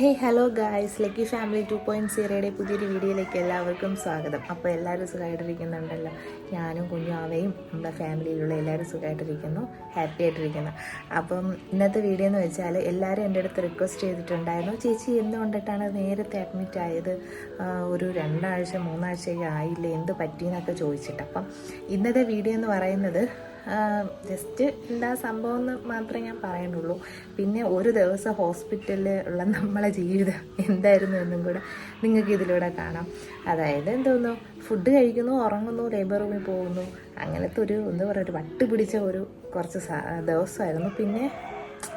Hey hello guys lucky family two point സീറോയുടെ പുതിയൊരു വീഡിയോയിലേക്ക് എല്ലാവർക്കും സ്വാഗതം. അപ്പോൾ എല്ലാവരും സുഖമായിട്ടിരിക്കുന്നുണ്ടല്ലോ. ഞാനും കുഞ്ഞാവയും നമ്മുടെ ഫാമിലിയിലുള്ള എല്ലാവരും സുഖമായിട്ടിരിക്കുന്നു. ഹാപ്പി ആയിട്ടിരിക്കുന്നു. അപ്പം ഇന്നത്തെ വീഡിയോ എന്ന് വെച്ചാൽ എല്ലാവരും എന്റെ അടുത്ത് റിക്വസ്റ്റ് ചെയ്തിട്ടുണ്ടായിരുന്നു. ചേച്ചി എന്തുകൊണ്ടിട്ടാണ് നേരത്തെ അഡ്മിറ്റ് ആയത്? ഒരു രണ്ടാഴ്ച മൂന്നാഴ്ചയൊക്കെ ആയില്ലേ? എന്ത് പറ്റിയെന്നൊക്കെ ചോദിച്ചിട്ട്. അപ്പം ഇന്നത്തെ വീഡിയോ എന്ന് പറയുന്നത് ജസ്റ്റ് എന്താ സംഭവം എന്ന് മാത്രമേ ഞാൻ പറയുന്നുള്ളൂ പിന്നെ ഒരു ദിവസം ഹോസ്പിറ്റലിൽ ഉള്ള നമ്മളെ ജീവിതം എന്തായിരുന്നു എന്നും കൂടെ നിങ്ങൾക്ക് ഇതിലൂടെ കാണാം. അതായത് എന്തോന്നു? ഫുഡ് കഴിക്കുന്നു ഉറങ്ങുന്നു ലേബർ റൂമിൽ പോകുന്നു. അങ്ങനത്തെ ഒരു എന്താ പറയുക ഒരു വട്ട് പിടിച്ച ഒരു കുറച്ച് ദിവസമായിരുന്നു. പിന്നെ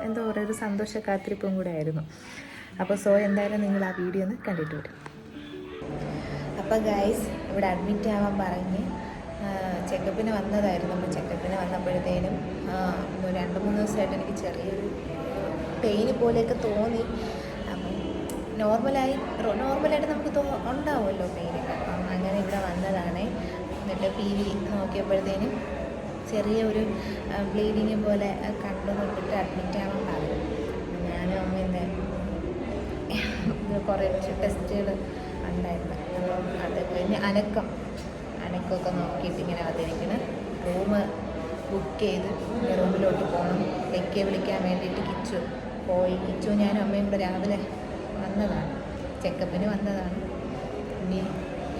എന്താ പറയുക ഒരു സന്തോഷ കാത്തിരിപ്പും കൂടെ ആയിരുന്നു. അപ്പോൾ സോ എന്തായാലും നിങ്ങൾ ആ വീഡിയോ ഒന്ന് കണ്ടിട്ട് വരും. അപ്പോൾ ഗൈസ് ഇവിടെ അഡ്മിറ്റ് ആവാൻ പറഞ്ഞ് ചെക്കപ്പിന് വന്നതായിരുന്നു. അപ്പോൾ ചെക്കപ്പിന് വന്നപ്പോഴത്തേനും രണ്ട് മൂന്ന് ദിവസമായിട്ട് എനിക്ക് ചെറിയൊരു പെയിന് പോലെയൊക്കെ തോന്നി. അപ്പം നോർമലായി നോർമലായിട്ട് നമുക്ക് തോ ഉണ്ടാവുമല്ലോ പെയിനൊക്കെ അപ്പം അങ്ങനെ ഇവിടെ വന്നതാണ്. എന്നിട്ട് പി വി നോക്കിയപ്പോഴത്തേനും ചെറിയ ഒരു ബ്ലീഡിങ് പോലെ കണ്ടു നോക്കിയിട്ട് അഡ്മിറ്റ് ആവാൻ പറഞ്ഞു ഞാനും അമ്മ എന്താ ഇത് കുറേ ടെസ്റ്റുകൾ ഉണ്ടായിരുന്നു. അപ്പം അത് അനക്കം അനക്കമൊക്കെ നോക്കിയിട്ട് ഇങ്ങനെ വന്നിരിക്കണം റൂം ബുക്ക് ചെയ്ത് റൂമിലോട്ട് പോകണം. ലക്കിയെ വിളിക്കാൻ വേണ്ടിയിട്ട് കിച്ചു പോയി. കിച്ചു ഞാനും അമ്മയും കൂടെ രാവിലെ വന്നതാണ്. ചെക്കപ്പിന് വന്നതാണ്. ഇനി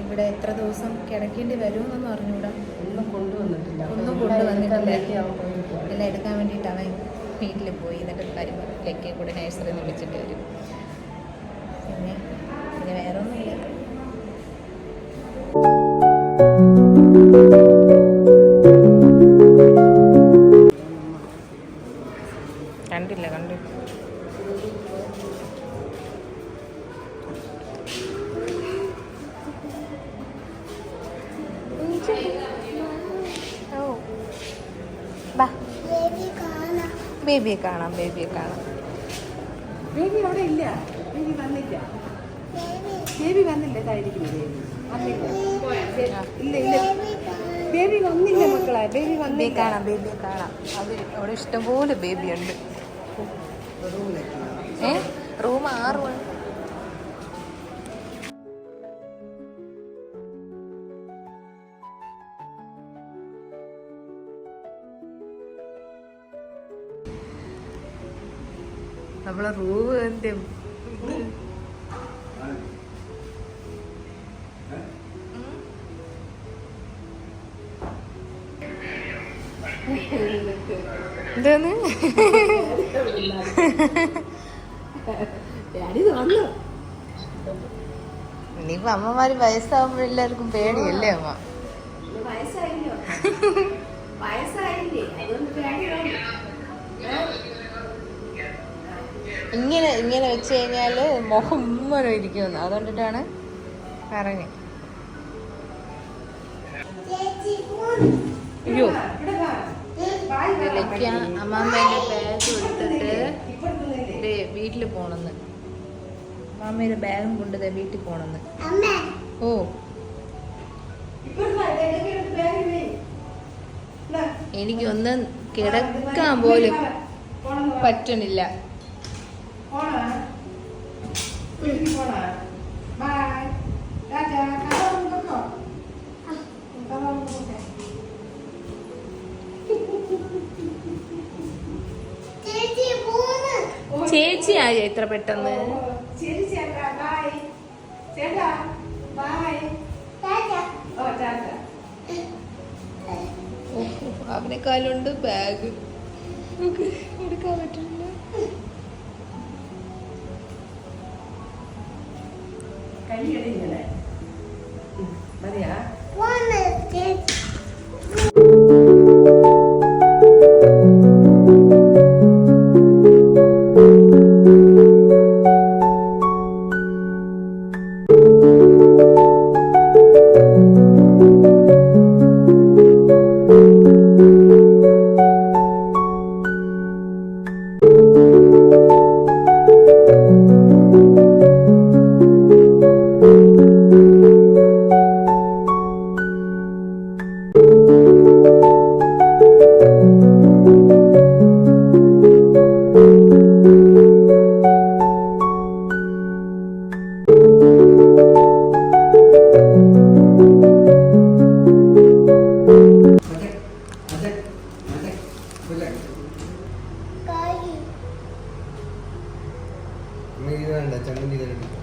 ഇവിടെ എത്ര ദിവസം കിടക്കേണ്ടി വരുമെന്നൊന്നും അറിഞ്ഞൂടാ. ഒന്നും കൊണ്ടുവന്നിട്ടില്ല. ഒന്നും കൊണ്ടുവന്നിട്ടില്ല. എല്ലാം എടുക്കാൻ വേണ്ടിയിട്ട് അവൻ വീട്ടിൽ പോയി. എന്നിട്ട് വരുമ്പോൾ ലക്കിയെ കൂടെ നഴ്സറിയിൽ നിന്ന് വിളിച്ചിട്ട് വരും. ബേബിയെ കാണാം ബേബിയെ കാണാം. ബേബി അവിടെ ഇല്ല. ബേബി വന്നില്ല. ബേബി. വന്നില്ല. ഇതായിരിക്കും ബേബി. വന്നില്ല. ഇല്ല ഇല്ല. ബേബി വന്നില്ല മക്കളെ. ബേബി വന്നില്ല. കാണാം ബേബിയെ കാണാം. അത് അവിടെ ഇഷ്ടംപോലെ ബേബിയുണ്ട്. ഉണ്ട് ഏ? റൂം നമ്മളെ റൂവ് എന്ത്? വന്നു ഇനിയിപ്പോ അമ്മമാര് വയസ്സാകുമ്പോ എല്ലാവർക്കും പേടിയല്ലേ അമ്മ? വയസ്സായില്ലേ? ഇങ്ങനെ ഇങ്ങനെ വെച്ച് കഴിഞ്ഞാൽ മുഖം ഉമ്മരം ഇരിക്കുമെന്ന്. അതുകൊണ്ടിട്ടാണ് പറഞ്ഞത് അയ്യോ. വിളിക്ക അമ്മാമ്മേന്റെ ബാഗ്? ദേ വീട്ടിൽ പോണെന്ന്. അമ്മാമ്മേന്റെ ബാഗും കൊണ്ട് ദേ വീട്ടിൽ പോണെന്ന്. ഓ. എനിക്കൊന്നും കിടക്കാൻ പോലും പോണെന്ന് പറ. എത്ര പോണോ? വീട്ടിൽ പോണോ? ബൈ. ടാറ്റാ. കഥ കൊണ്ടുപോ. കഥ കൊണ്ടുപോട്ടെ. ഓ, ചേച്ചി ആയോ ഇത്ര പെട്ടെന്ന് അവനെ ശരി ചേട്ടാ ബൈ ചേട്ടാ ബൈ ഓ ബാഗ് നമുക്ക് എടുക്കാൻ പറ്റില്ല കൈയ്യടി ഇത് വേണ്ട ചമ്മന്തി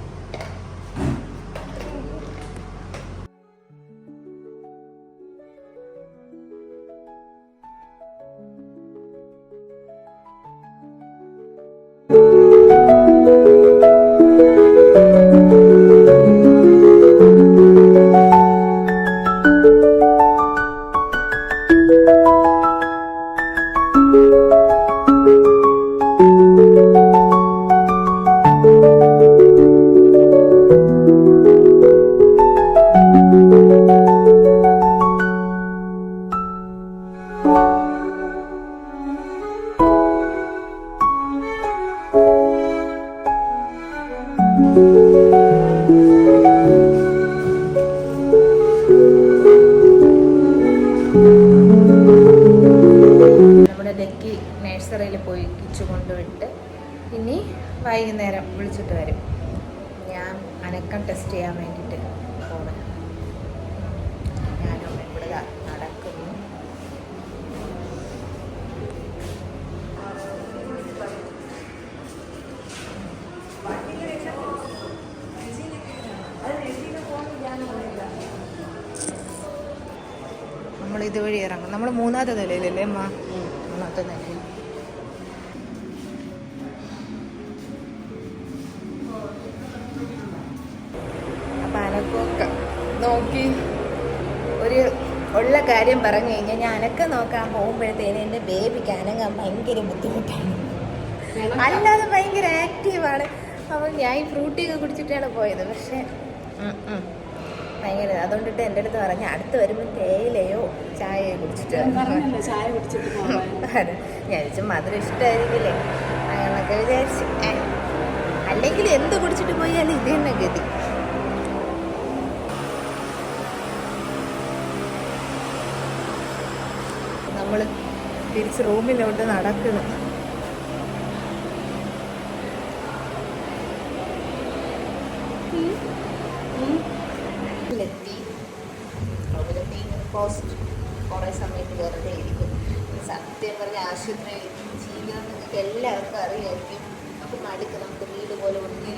ഇറങ്ങും. നമ്മൾ മൂന്നാമത്തെ നിലയിലല്ലേ? അമ്മ മൂന്നാമത്തെ നിലയിൽ. നോക്കി ഒരു ഉള്ള കാര്യം പറഞ്ഞു കഴിഞ്ഞാൽ ഞാൻ അനക്ക നോക്കാൻ പോകുമ്പോഴത്തേന് എന്റെ ബേബിക്ക് അനങ്ങാൻ ഭയങ്കര ബുദ്ധിമുട്ടാണ്. അല്ലാതെ ഭയങ്കര ആക്റ്റീവാണ് അപ്പം ഞാൻ ഈ ഫ്രൂട്ടിയൊക്കെ കുടിച്ചിട്ടാണ് പോയത്. പക്ഷേ. ഭയങ്കര അതുകൊണ്ടിട്ട് എന്റെ അടുത്ത് പറഞ്ഞു അടുത്ത് വരുമ്പോൾ തേയിലയോ ചായയോ കുടിച്ചിട്ട് ചായ കുടിച്ചിട്ട് ഞാൻ ചോദിച്ചു മധുരം ഇഷ്ടമായിരിക്കില്ലേ അങ്ങനൊക്കെ വിചാരിച്ച്. അല്ലെങ്കിൽ എന്ത് കുടിച്ചിട്ട് പോയാലും ഇത് തന്നെ ഗതി. നമ്മൾ തിരിച്ച് റൂമിലോട്ട് നടക്കുന്നു ലെത്തി അവിടുത്തെ ഇങ്ങനെ പോസ്റ്റ് കുറേ സമയത്ത് വെറുതെ ഇരിക്കും സത്യം പറഞ്ഞ ആശുപത്രി ജീവിതം നിങ്ങൾക്ക് എല്ലാവർക്കും അറിയായിരിക്കും നമുക്ക് മടുക്ക് നമുക്ക് വീട് പോലെ ഒന്നി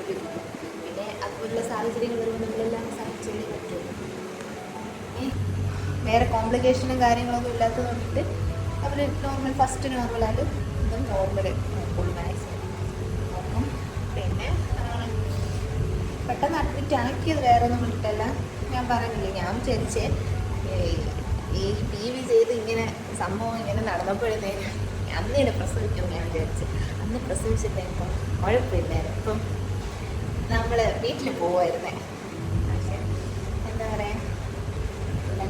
ഒരു പിന്നെ അതുപോലുള്ള സാഹചര്യങ്ങൾ വരുമ്പോൾ നമ്മളെല്ലാം സഹിച്ചല്ലേ പറ്റുള്ളൂ ഏ, വേറെ കോംപ്ലിക്കേഷനും കാര്യങ്ങളൊന്നും ഇല്ലാത്തത് കൊണ്ടിട്ട് അവർ നോർമൽ ഫസ്റ്റ് നോർമലായിട്ട് ഇതും നോർമൽ മാക്സിമം നോക്കും പിന്നെ പെട്ടെന്ന് അഡ്മിറ്റ് ആക്കിയത് വേറെ ഒന്നും കൊണ്ടിട്ടല്ല ഞാൻ പറഞ്ഞില്ല ഞാൻ ചരിച്ചേ ഈ ടി വി ചെയ്ത് ഇങ്ങനെ സംഭവം ഇങ്ങനെ നടന്നപ്പോഴേ അന്ന് ഇങ്ങനെ പ്രസവിക്കും ഞാൻ വിചാരിച്ച്. അന്ന് പ്രസവിച്ചിട്ടേപ്പം കുഴപ്പമില്ലായിരുന്നു. ഇപ്പം നമ്മൾ വീട്ടിൽ പോവായിരുന്നേ പക്ഷേ എന്താ പറയുക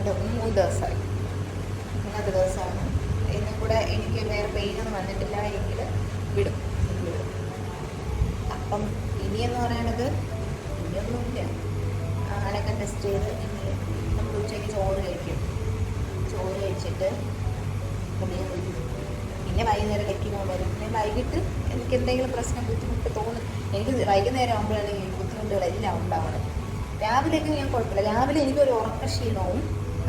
രണ്ട് മൂന്ന് ദിവസമായി. മൂന്നാമത്തെ ദിവസമാണ്. ഇന്നും കൂടെ എനിക്ക് വേറെ പെയിനൊന്നും വന്നിട്ടില്ല എങ്കിൽ വിടും. അപ്പം ഇനിയെന്ന് പറയണത് ഇനിയൊന്നുമില്ല. അങ്ങനെയൊക്കെ ടെസ്റ്റ് ചെയ്ത് നമ്മൾ ഉച്ചയ്ക്ക് ചോറ് കഴിക്കും. ചോറ് കഴിച്ചിട്ട് പിന്നെ പിന്നെ വൈകുന്നേരം ലക്കിനോ വരും. പിന്നെ വൈകിട്ട് എനിക്ക് എന്തെങ്കിലും പ്രശ്നം ബുദ്ധിമുട്ട് തോന്നും എനിക്ക് വൈകുന്നേരം ആകുമ്പോഴാണ് ഈ ബുദ്ധിമുട്ടുകളെല്ലാം ഉണ്ടാവുന്നത്. രാവിലെയൊക്കെ ഞാൻ കുഴപ്പമില്ല. രാവിലെ എനിക്കൊരു ഉറക്കക്ഷീണവും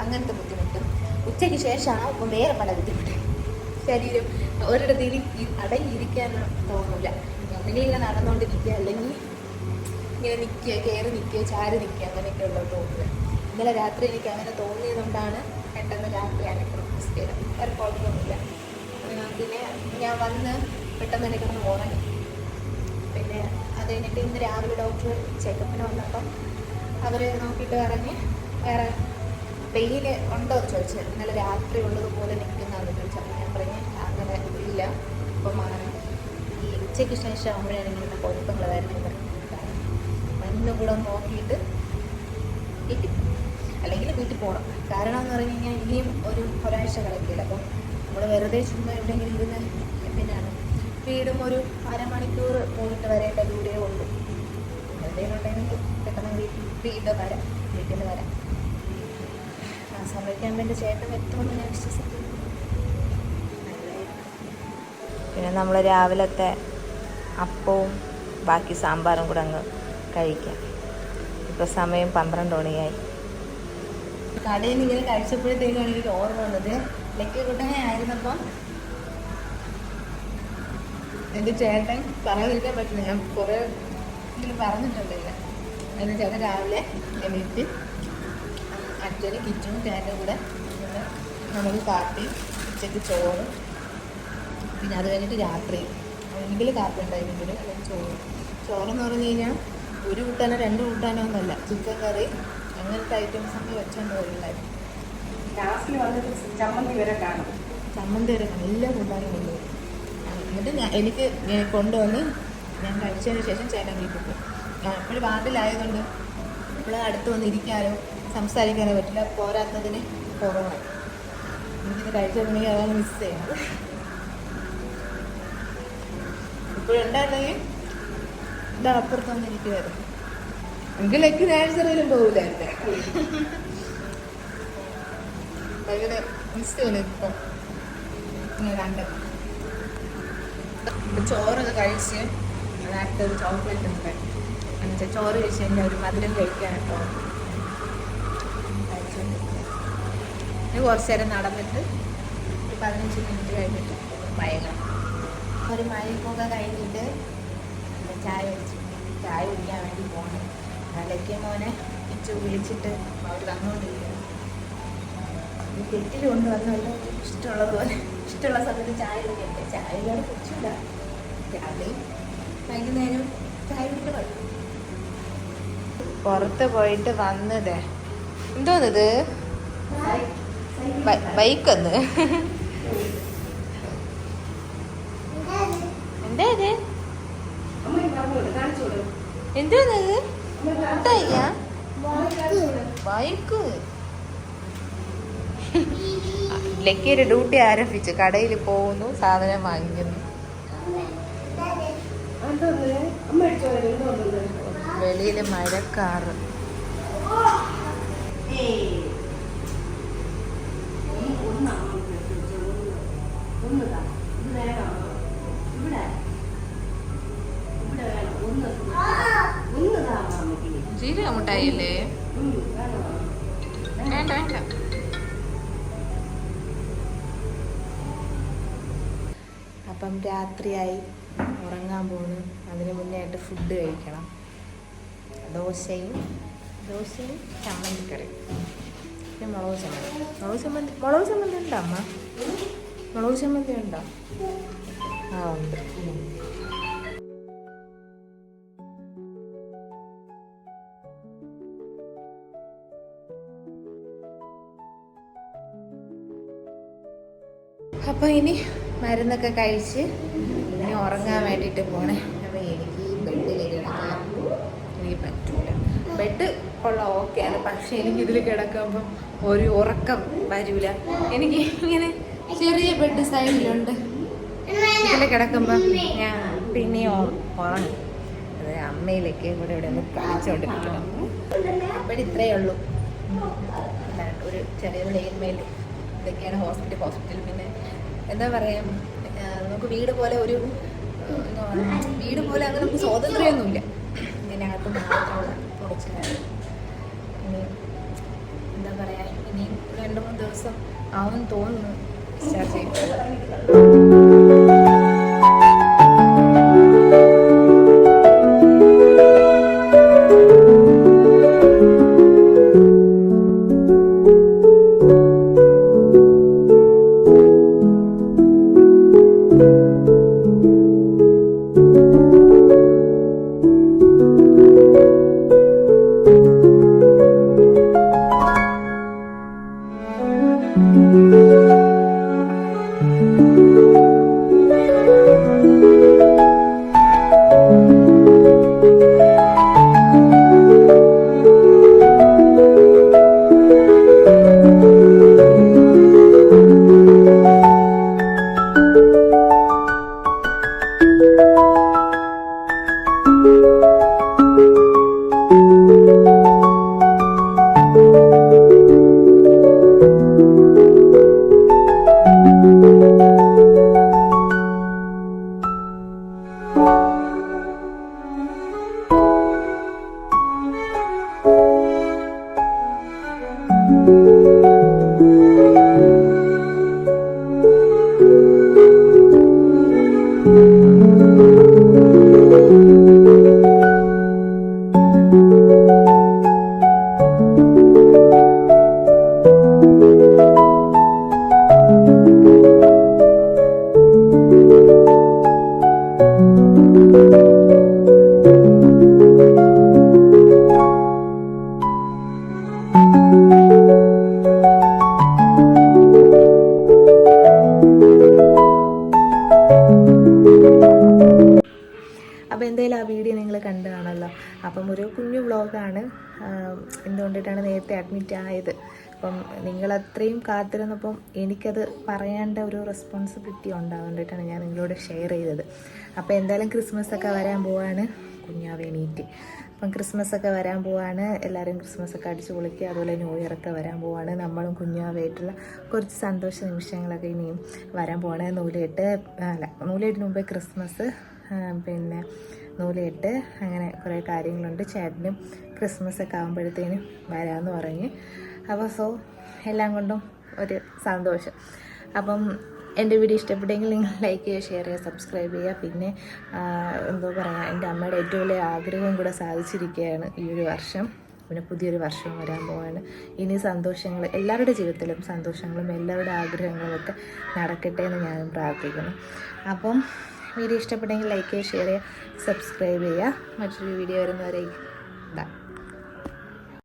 അങ്ങനത്തെ ബുദ്ധിമുട്ടും. ഉച്ചയ്ക്ക് ശേഷമാണ് ഇപ്പം വേറെ പല ബുദ്ധിമുട്ടും ശരീരം ഒരിടത്ത് ഇരി അടങ്ങിയിരിക്കാൻ തോന്നില്ല ഒന്നുകിൽ ഇങ്ങനെ നടന്നുകൊണ്ടിരിക്കുക അല്ലെങ്കിൽ ഇങ്ങനെ നിൽക്കുക കയറി നിൽക്കുക ചാരി നിൽക്കുക അങ്ങനെയൊക്കെ ഉള്ളത് തോന്നുക ഇന്നലെ രാത്രി എനിക്ക് അങ്ങനെ തോന്നിയതുകൊണ്ടാണ് പെട്ടെന്ന് രാത്രി അനക്രോസ് ചെയ്തത് വേറെ കുഴപ്പമൊന്നുമില്ല. പിന്നെ ഞാൻ വന്ന് പെട്ടെന്ന് എനിക്ക് ഒന്ന് ഉറങ്ങി. പിന്നെ അത് കഴിഞ്ഞിട്ട് ഇന്ന് രാവിലെ ഡോക്ടർ ചെക്കപ്പിന് വന്നപ്പം അവർ നോക്കിയിട്ട് പറഞ്ഞ് വേറെ പെയിന് ഉണ്ടോ എന്ന് ചോദിച്ചു ഇന്നലെ രാത്രി ഉള്ളതുപോലെ നിൽക്കുന്നതെന്ന് ചോദിച്ചാൽ ഞാൻ പറഞ്ഞു അങ്ങനെ ഇല്ല മാറി ഈ ഉച്ചയ്ക്ക് ശേഷം ആകുമ്പോഴാണ് ഇങ്ങനത്തെ കുഴപ്പങ്ങൾ വരുന്നത് മരുന്ന് കൂടെ ഒന്ന് നോക്കിയിട്ട് വീട്ടിൽ. അല്ലെങ്കിൽ വീട്ടിൽ പോകണം കാരണം എന്ന് പറഞ്ഞു കഴിഞ്ഞാൽ ഇനിയും ഒരു ഒരാഴ്ച കളക്കില്ല അപ്പം നമ്മൾ വെറുതെ ചുമ്മാ എവിടെയെങ്കിലും ഇരുന്ന് എന്തിനാണ് വീടും ഒരു അരമണിക്കൂർ പോയിട്ട് വരേണ്ട ദൂരേ ഉള്ളൂ. എന്തെങ്കിലും ഉണ്ടെങ്കിൽ പെട്ടെന്ന് വീട്ടിൽ വീണ്ടും വരാം വീട്ടിൽ വരാം. ആ വേണ്ടി ചേട്ടൻ എത്തുമെന്ന് ഞാൻ വിശ്വസിക്കുന്നു. പിന്നെ നമ്മൾ രാവിലത്തെ അപ്പവും ബാക്കി സാമ്പാറും കൂടെ അങ്ങ് കഴിക്കാം. ഇപ്പോൾ സമയം പന്ത്രണ്ട് മണിയായി. കടയിൽ നിന്ന് ഇങ്ങനെ കഴിച്ചപ്പോഴത്തേക്കാണ് എനിക്ക് ഓർമ്മ വന്നത്. ലക്കി കുട്ടനെ ആയിരുന്നപ്പം എന്റെ ചേട്ടൻ പറയാതിരിക്കാൻ പറ്റില്ല. ഞാൻ കുറേ ഇതിലും പറഞ്ഞിട്ടുണ്ടല്ലോ. എന്റെ ചേട്ടൻ രാവിലെ എണീറ്റ് അച്ഛനും കിച്ചനും ചേട്ടന്റെ കൂടെ നമ്മൾ നമുക്ക് കാപ്പി ഉച്ചയ്ക്ക് ചോറ് പിന്നെ അത് കഴിഞ്ഞിട്ട് രാത്രി ഒന്നുകിൽ കാപ്പി ഉണ്ടായിരുന്നെങ്കിൽ അല്ലെങ്കിൽ ചോറ്. ചോറെന്ന് പറഞ്ഞു കഴിഞ്ഞാൽ ഒരു കൂട്ടാനോ രണ്ട് കൂട്ടാനോ ഒന്നുമല്ല. ചിക്കൻ കറി അങ്ങനത്തെ ഐറ്റംസ് ഒക്കെ വെച്ചുകൊണ്ട് വരുന്നുണ്ടായിരുന്നു ലാസ്റ്റിൽ വന്നിട്ട് ചമ്മന്തി വരെ കാണും. ചമ്മന്തി വരെ നല്ല കൂട്ടാനും കൊണ്ടുവരും എന്നിട്ട് ഞാൻ എനിക്ക് കൊണ്ടുവന്ന് ഞാൻ കഴിച്ചതിന് ശേഷം ചേട്ടൻ വീട്ടിൽ പോകും ഞാൻ എപ്പോഴും വാർഡിലായതുകൊണ്ട് ഇപ്പോൾ അടുത്ത് വന്ന് ഇരിക്കാനോ സംസാരിക്കാനോ പറ്റില്ല. പോരാത്തതിന് കൊറോണ എനിക്കിത് കഴിച്ചിട്ടുണ്ടെങ്കിൽ അതാണ് മിസ് ചെയ്യുന്നത്. ഇപ്പോഴുണ്ടായിരുന്നെങ്കിൽ ഇതാ അപ്പുറത്ത് വന്നിരിക്കുമായിരുന്നു എങ്കിലേക്ക് നേഴ്സറിയിലും പോകില്ലായിരുന്നു ഭയങ്കര മിസ് ചെയ്യുന്നു ഇപ്പം. ഇങ്ങനെ കണ്ടത്. ചോറൊക്കെ കഴിച്ച് ഒരു ചോക്ലേറ്റ് ഉണ്ട്. എന്നുവെച്ചാൽ ചോറ് കഴിച്ച് കഴിഞ്ഞാൽ ഒരു മധുരം കഴിക്കാൻ കുറച്ച് നേരം നടന്നിട്ട് ഒരു പതിനഞ്ച് മിനിറ്റ് കഴിഞ്ഞിട്ട് മയങ്ങണം. ഒരു മയക്കൊക്കെ കഴിഞ്ഞിട്ട് ചായ കുടിച്ചു. ചായ കുടിക്കാൻ വേണ്ടി പോകണം അലക്കിയ മോനെ ഇച്ചു വിളിച്ചിട്ട് അവർ തന്നുകൊണ്ടിരിക്കണം ഈ തെറ്റിൽ കൊണ്ടുവന്നല്ലോ ഇഷ്ടമുള്ളത് പോലെ ഇഷ്ടമുള്ള സമയത്ത് ചായ കുടിക്കട്ടെ. ചായ ഇല്ലാതെ കുടിച്ചില്ല രാവിലെയും വൈകുന്നേരം ചായ കുടിക്കണം പുറത്ത് പോയിട്ട് വന്നത്. എന്തോന്നത്? ബൈക്കൊന്ന് എന്താ ഇത് കാണിച്ചു കൊടു ബൈക്ക് ലക്കി ഒരു ഡ്യൂട്ടി ആരംഭിച്ചു. കടയിൽ പോകുന്നു സാധനം വാങ്ങിക്കുന്നു. വെളിയിൽ മഴക്കാറ് ഏയ് ഒന്ന് ഒന്നാണ് ഒന്ന് താ ഇത് വേണോ ഇവിടെ ഇവിടെ വേണം ഒന്ന് ഒന്ന് താ അമ്മയ്ക്ക് ജീരക വേണ്ട വേണ്ട. അപ്പം രാത്രിയായി. ഉറങ്ങാൻ പോകുന്നു അതിന് മുന്നേ ആയിട്ട് ഫുഡ് കഴിക്കണം. ദോശയും ദോശയും ചമ്മന്തിക്കറി പിന്നെ മുളക് ചമ്മന്തി. മുളക് ചമ്മന്തി മുളക് ചമ്മന്തി ഉണ്ടോ അമ്മ? മുളക് ചമ്മന്തി ഉണ്ടോ ആ ഉണ്ട്. അപ്പോൾ ഇനി മരുന്നൊക്കെ കഴിച്ച് ഇനി ഉറങ്ങാൻ വേണ്ടിട്ട് പോണേ. അപ്പോൾ എനിക്ക് ഈ ബെഡിൽ കിടക്കാൻ എനിക്ക് പറ്റൂല. ബെഡ് ഉള്ള ഓക്കെയാണ് പക്ഷെ എനിക്ക് ഇതിൽ കിടക്കുമ്പം ഒരു ഉറക്കം വരൂല. എനിക്ക് ഇങ്ങനെ ചെറിയ ബെഡ് സൈഡിലുണ്ട് ഇതിൽ കിടക്കുമ്പം ഞാൻ പിന്നെയും ഉറങ്ങും അത് അമ്മയിലേക്ക് ഇവിടെ ഇവിടെ ഒന്ന് കളിച്ചുകൊണ്ടിരിക്കണം അപ്പോൾ ഇത്രയേ ഉള്ളൂ. ഒരു ചെറിയൊരു ലെയിൻമേൽ ഇതൊക്കെയാണ് ഹോസ്പിറ്റൽ ഹോസ്പിറ്റൽ പിന്നെ എന്താ പറയുക നമുക്ക് വീട് പോലെ ഒരു വീട് പോലെ അങ്ങനെ നമുക്ക് സ്വാതന്ത്ര്യമൊന്നുമില്ല ഇതിനകത്ത് മാത്രമുള്ള കുറച്ചിലാണ് ഇനി എന്താ പറയാ ഇനിയും രണ്ട് മൂന്ന് ദിവസം ആവും തോന്നുന്നു. Sao? Música കണ്ടു കാണുമല്ലോ അപ്പം ഒരു കുഞ്ഞു വ്ളോഗാണ് എന്തുകൊണ്ടിട്ടാണ് നേരത്തെ അഡ്മിറ്റ് ആയത്. അപ്പം നിങ്ങളത്രയും കാത്തിരുന്നപ്പം എനിക്കത് പറയേണ്ട ഒരു റെസ്പോൺസിബിലിറ്റി ഉണ്ടാവേണ്ടിയിട്ടാണ് ഞാൻ നിങ്ങളോട് ഷെയർ ചെയ്തത്. അപ്പോൾ എന്തായാലും ക്രിസ്മസ് ഒക്കെ വരാൻ പോവാണ്. കുഞ്ഞാവ് എണീറ്റ്. അപ്പം ക്രിസ്മസ് ഒക്കെ വരാൻ പോവാണ്. എല്ലാവരും ക്രിസ്മസ് ഒക്കെ അടിച്ചു പൊളിക്കുക അതുപോലെ ന്യൂ ഇയർ ഒക്കെ വരാൻ പോവാണ്. നമ്മളും കുഞ്ഞാവായിട്ടുള്ള കുറച്ച് സന്തോഷ നിമിഷങ്ങളൊക്കെ ഇനിയും വരാൻ പോവാണ്. നൂലേട്ട് അല്ല നൂലേട്ടിന് മുമ്പേ ക്രിസ്മസ് പിന്നെ നൂലിയിട്ട് അങ്ങനെ കുറേ കാര്യങ്ങളുണ്ട്. ചേട്ടനും ക്രിസ്മസ് ഒക്കെ ആകുമ്പോഴത്തേനും വരാമെന്ന് പറഞ്ഞ്. അപ്പോൾ സോ എല്ലാം കൊണ്ടും ഒരു സന്തോഷം. അപ്പം എന്റെ വീഡിയോ ഇഷ്ടപ്പെട്ടെങ്കിൽ നിങ്ങൾ ലൈക്ക് ചെയ്യുക ഷെയർ ചെയ്യുക സബ്സ്ക്രൈബ് ചെയ്യുക. പിന്നെ എന്തോ പറയുക എന്റെ അമ്മയുടെ ഏറ്റവും വലിയ ആഗ്രഹവും കൂടെ സാധിച്ചിരിക്കുകയാണ് ഈ ഒരു വർഷം. പിന്നെ പുതിയൊരു വർഷം വരാൻ പോവാണ്. ഇനി സന്തോഷങ്ങൾ എല്ലാവരുടെ ജീവിതത്തിലും സന്തോഷങ്ങളും എല്ലാവരുടെ ആഗ്രഹങ്ങളും ഒക്കെ നടക്കട്ടെ എന്ന് ഞാൻ പ്രാർത്ഥിക്കുന്നു. അപ്പം വീഡിയോ ഇഷ്ടപ്പെട്ടെങ്കിൽ ലൈക്ക് ചെയ്യുക ഷെയർ ചെയ്യുക സബ്സ്ക്രൈബ് ചെയ്യുക. മറ്റൊരു വീഡിയോ വരുന്നവരേക്കും. ബൈ